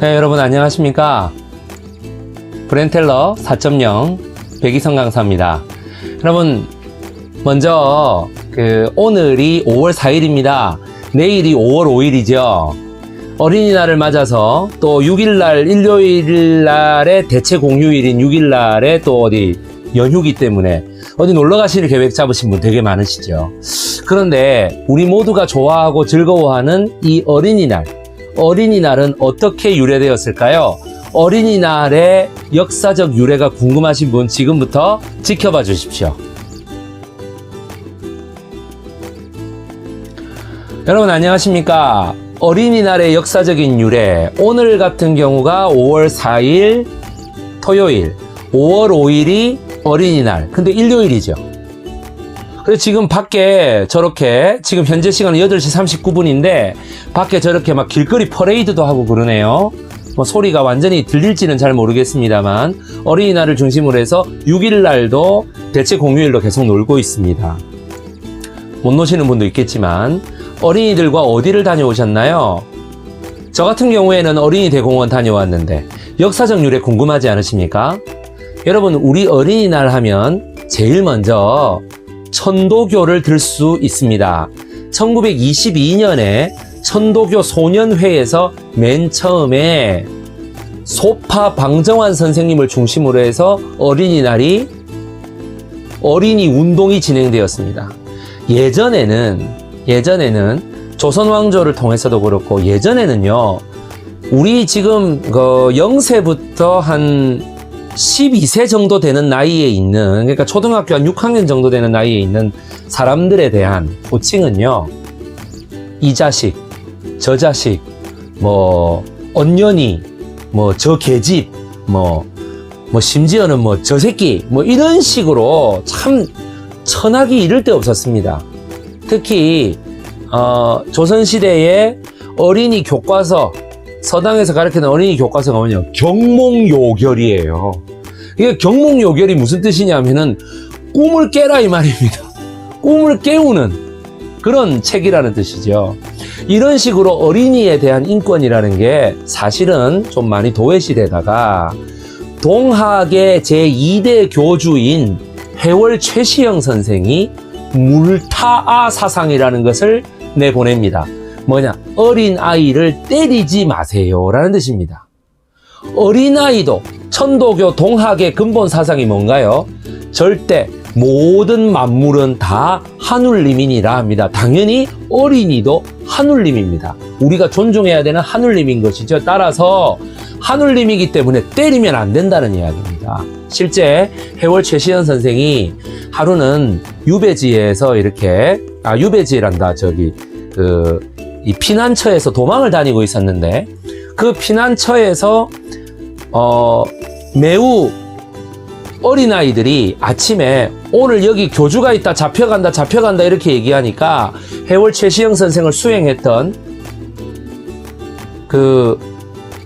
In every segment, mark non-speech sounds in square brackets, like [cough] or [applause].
네, 여러분 안녕하십니까? 브렌텔러 4.0 백이성 강사입니다. 여러분 먼저 그 오늘이 5월 4일입니다. 내일이 5월 5일이죠. 어린이날을 맞아서 또 6일날 일요일날에 대체 공휴일인 6일날에 또 어디 연휴기 때문에 어디 놀러 가실 계획 잡으신 분 되게 많으시죠. 그런데 우리 모두가 좋아하고 즐거워하는 이 어린이날, 어린이날은 어떻게 유래되었을까요? 어린이날의 역사적 유래가 궁금하신 분 지금부터 지켜봐 주십시오. 여러분 안녕하십니까? 어린이날의 역사적인 유래. 오늘 같은 경우가 5월 4일 토요일, 5월 5일이 어린이날. 근데 일요일이죠. 그래서 지금 밖에 저렇게 지금 현재 시간은 8시 39분인데 밖에 저렇게 막 길거리 퍼레이드도 하고 그러네요. 뭐 소리가 완전히 들릴지는 잘 모르겠습니다만 어린이날을 중심으로 해서 6일 날도 대체 공휴일로 계속 놀고 있습니다. 못 노시는 분도 있겠지만 어린이들과 어디를 다녀오셨나요? 저 같은 경우에는 어린이 대공원 다녀왔는데 역사적 유래 궁금하지 않으십니까? 여러분 우리 어린이날 하면 제일 먼저 천도교를 들 수 있습니다. 1922년에 천도교 소년회에서 맨 처음에 소파 방정환 선생님을 중심으로 해서 어린이날이 어린이 운동이 진행되었습니다. 예전에는 예전에는 조선 왕조를 통해서도 그렇고 예전에는요. 우리 지금 그 0세부터 한 12세 정도 되는 나이에 있는 그러니까 초등학교 한 6학년 정도 되는 나이에 있는 사람들에 대한 호칭은요. 이 자식, 저 자식, 뭐 언년이, 뭐 저 계집, 뭐 뭐 심지어는 뭐 저 새끼, 뭐 이런 식으로 참 천하기 이를 데 없었습니다. 특히 어, 조선 시대의 어린이 교과서 서당에서 가르치는 어린이 교과서가 뭐냐 경몽요결이에요. 이게 경몽요결이 무슨 뜻이냐면은 꿈을 깨라 이 말입니다. [laughs] 꿈을 깨우는 그런 책이라는 뜻이죠. 이런 식으로 어린이에 대한 인권이라는 게 사실은 좀 많이 도외시되다가 동학의 제2대 교주인 해월 최시영 선생이 물타아 사상이라는 것을 내보냅니다. 뭐냐? 어린 아이를 때리지 마세요라는 뜻입니다. 어린 아이도 천도교 동학의 근본 사상이 뭔가요? 절대 모든 만물은 다 하눌림이니라 합니다. 당연히 어린이도 하눌림입니다. 우리가 존중해야 되는 하눌림인 것이죠. 따라서 하눌림이기 때문에 때리면 안 된다는 이야기입니다. 실제 해월 최시현 선생이 하루는 유배지에서 이렇게 아 유배지란다 저기 그 이 피난처에서 도망을 다니고 있었는데 그 피난처에서 어 매우 어린 아이들이 아침에 오늘 여기 교주가 있다 잡혀간다 잡혀간다 이렇게 얘기하니까 해월 최시영 선생을 수행했던 그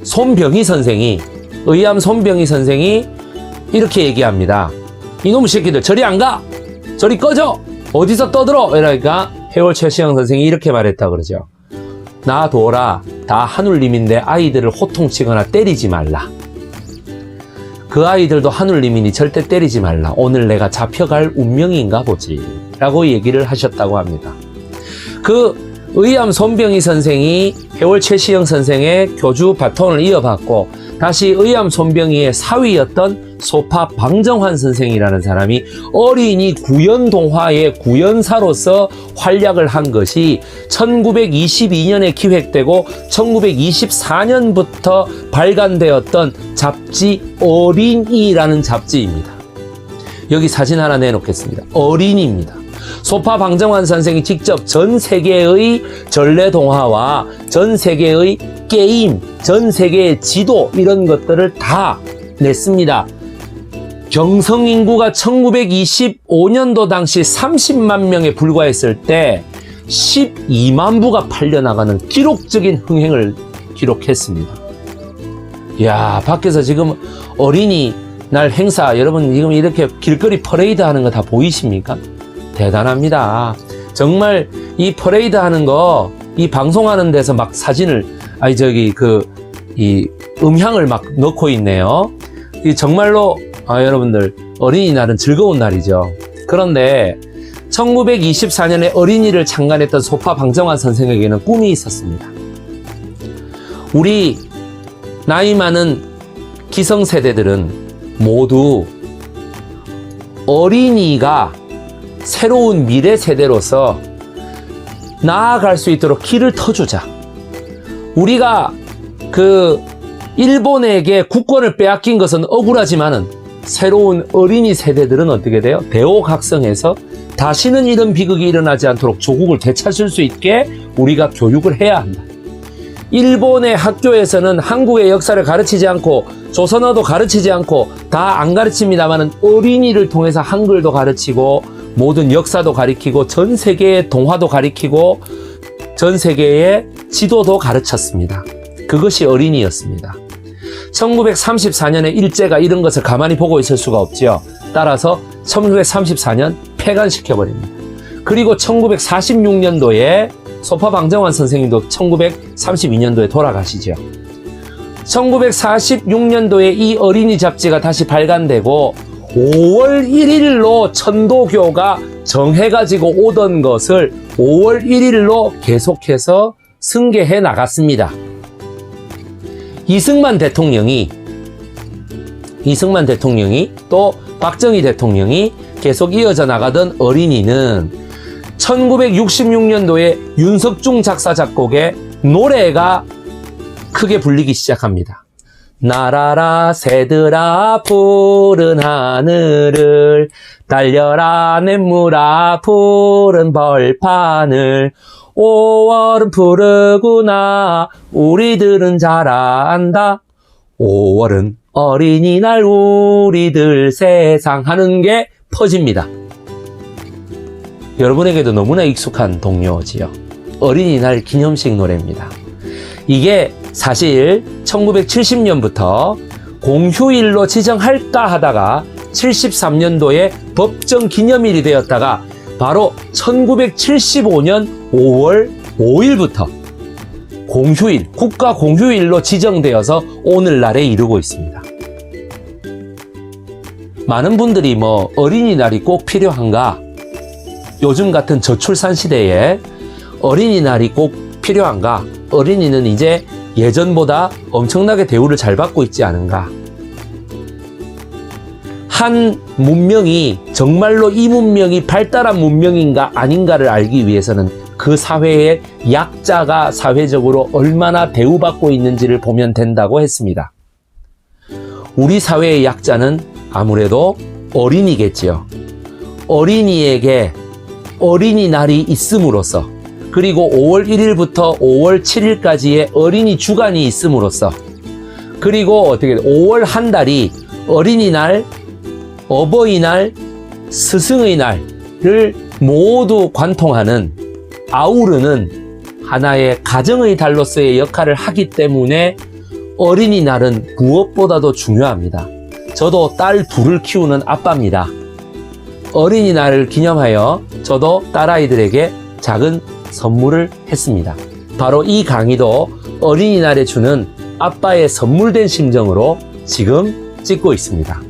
손병희 선생이 의암 손병희 선생이 이렇게 얘기합니다. 이놈의 새끼들 저리 안 가! 저리 꺼져! 어디서 떠들어! 이러니까 해월 최시영 선생이 이렇게 말했다 그러죠. 놔둬라. 다 하눌님인데 아이들을 호통치거나 때리지 말라. 그 아이들도 하눌님이니 절대 때리지 말라. 오늘 내가 잡혀갈 운명인가 보지. 라고 얘기를 하셨다고 합니다. 그 의암 손병희 선생이 해월 최시영 선생의 교주 바톤을 이어받고 다시 의암 손병희의 사위였던 소파 방정환 선생이라는 사람이 어린이 구연 동화의 구연사로서 활약을 한 것이 1922년에 기획되고 1924년부터 발간되었던 잡지 어린이라는 잡지입니다. 여기 사진 하나 내놓겠습니다. 어린이입니다. 소파 방정환 선생이 직접 전 세계의 전래 동화와 전 세계의 게임, 전 세계의 지도 이런 것들을 다 냈습니다. 경성 인구가 1925년도 당시 30만 명에 불과했을 때 12만 부가 팔려나가는 기록적인 흥행을 기록했습니다. 야 밖에서 지금 어린이 날 행사 여러분 지금 이렇게 길거리 퍼레이드 하는 거 다 보이십니까? 대단합니다. 정말 이 퍼레이드 하는 거, 이 방송하는 데서 막 사진을, 아니, 저기, 그, 이 음향을 막 넣고 있네요. 이 정말로 아, 여러분들 어린이날은 즐거운 날이죠. 그런데 1924년에 어린이를 창간했던 소파 방정환 선생에게는 꿈이 있었습니다. 우리 나이 많은 기성세대들은 모두 어린이가 새로운 미래 세대로서 나아갈 수 있도록 길을 터주자. 우리가 그 일본에게 국권을 빼앗긴 것은 억울하지만은 새로운 어린이 세대들은 어떻게 돼요? 대오각성해서 다시는 이런 비극이 일어나지 않도록 조국을 되찾을 수 있게 우리가 교육을 해야 한다. 일본의 학교에서는 한국의 역사를 가르치지 않고 조선어도 가르치지 않고 다 안 가르칩니다만은 어린이를 통해서 한글도 가르치고 모든 역사도 가르치고 전 세계의 동화도 가르치고 전 세계의 지도도 가르쳤습니다. 그것이 어린이였습니다. 1934년에 일제가 이런 것을 가만히 보고 있을 수가 없지요. 따라서 1934년 폐간시켜버립니다. 그리고 1946년도에 소파 방정환 선생님도 1932년도에 돌아가시죠. 1946년도에 이 어린이 잡지가 다시 발간되고 5월 1일로 천도교가 정해가지고 오던 것을 5월 1일로 계속해서 승계해 나갔습니다. 이승만 대통령이 이승만 대통령이 또 박정희 대통령이 계속 이어져 나가던 어린이는 1966년도에 윤석중 작사 작곡의 노래가 크게 불리기 시작합니다. 날아라 새들아 푸른 하늘을 달려라 냇물아 푸른 벌판을 5월은 푸르구나 우리들은 잘 안다 5월은 어린이날 우리들 세상 하는 게 퍼집니다. 여러분에게도 너무나 익숙한 동요지요. 어린이날 기념식 노래입니다. 이게 사실 1970년부터 공휴일로 지정할까 하다가 73년도에 법정 기념일이 되었다가 바로 1975년 5월 5일부터 공휴일, 국가 공휴일로 지정되어서 오늘날에 이르고 있습니다. 많은 분들이 뭐 어린이날이 꼭 필요한가? 요즘 같은 저출산 시대에 어린이날이 꼭 필요한가? 어린이는 이제 예전보다 엄청나게 대우를 잘 받고 있지 않은가? 한 문명이 정말로 이 문명이 발달한 문명인가 아닌가를 알기 위해서는 그 사회의 약자가 사회적으로 얼마나 대우받고 있는지를 보면 된다고 했습니다. 우리 사회의 약자는 아무래도 어린이겠지요. 어린이에게 어린이날이 있음으로써 그리고 5월 1일부터 5월 7일까지의 어린이 주간이 있음으로써 그리고 어떻게 5월 한 달이 어린이날, 어버이날, 스승의 날을 모두 관통하는 아우르는 하나의 가정의 달로서의 역할을 하기 때문에 어린이날은 무엇보다도 중요합니다. 저도 딸 둘을 키우는 아빠입니다. 어린이날을 기념하여 저도 딸아이들에게 작은 선물을 했습니다. 바로 이 강의도 어린이날에 주는 아빠의 선물된 심정으로 지금 찍고 있습니다.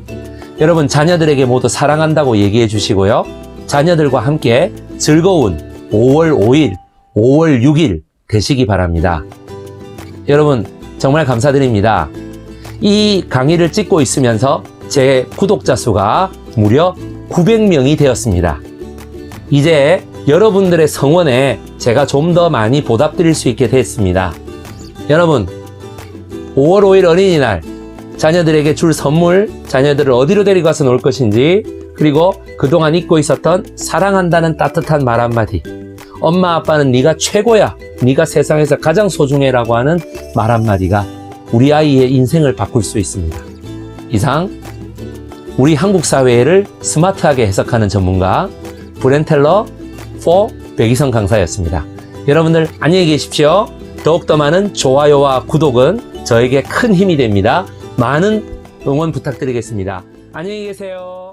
여러분 자녀들에게 모두 사랑한다고 얘기해 주시고요. 자녀들과 함께 즐거운 5월 5일, 5월 6일 되시기 바랍니다. 여러분 정말 감사드립니다. 이 강의를 찍고 있으면서 제 구독자 수가 무려 900명이 되었습니다. 이제 여러분들의 성원에 제가 좀 더 많이 보답드릴 수 있게 됐습니다. 여러분, 5월 5일 어린이날 자녀들에게 줄 선물, 자녀들을 어디로 데리고 가서 놀 것인지, 그리고 그동안 잊고 있었던 사랑한다는 따뜻한 말 한마디. 엄마 아빠는 네가 최고야. 네가 세상에서 가장 소중해라고 하는 말 한마디가 우리 아이의 인생을 바꿀 수 있습니다. 이상 우리 한국 사회를 스마트하게 해석하는 전문가 브렌텔러 4 백이성 강사였습니다. 여러분들 안녕히 계십시오. 더욱더 많은 좋아요와 구독은 저에게 큰 힘이 됩니다. 많은 응원 부탁드리겠습니다. 안녕히 계세요.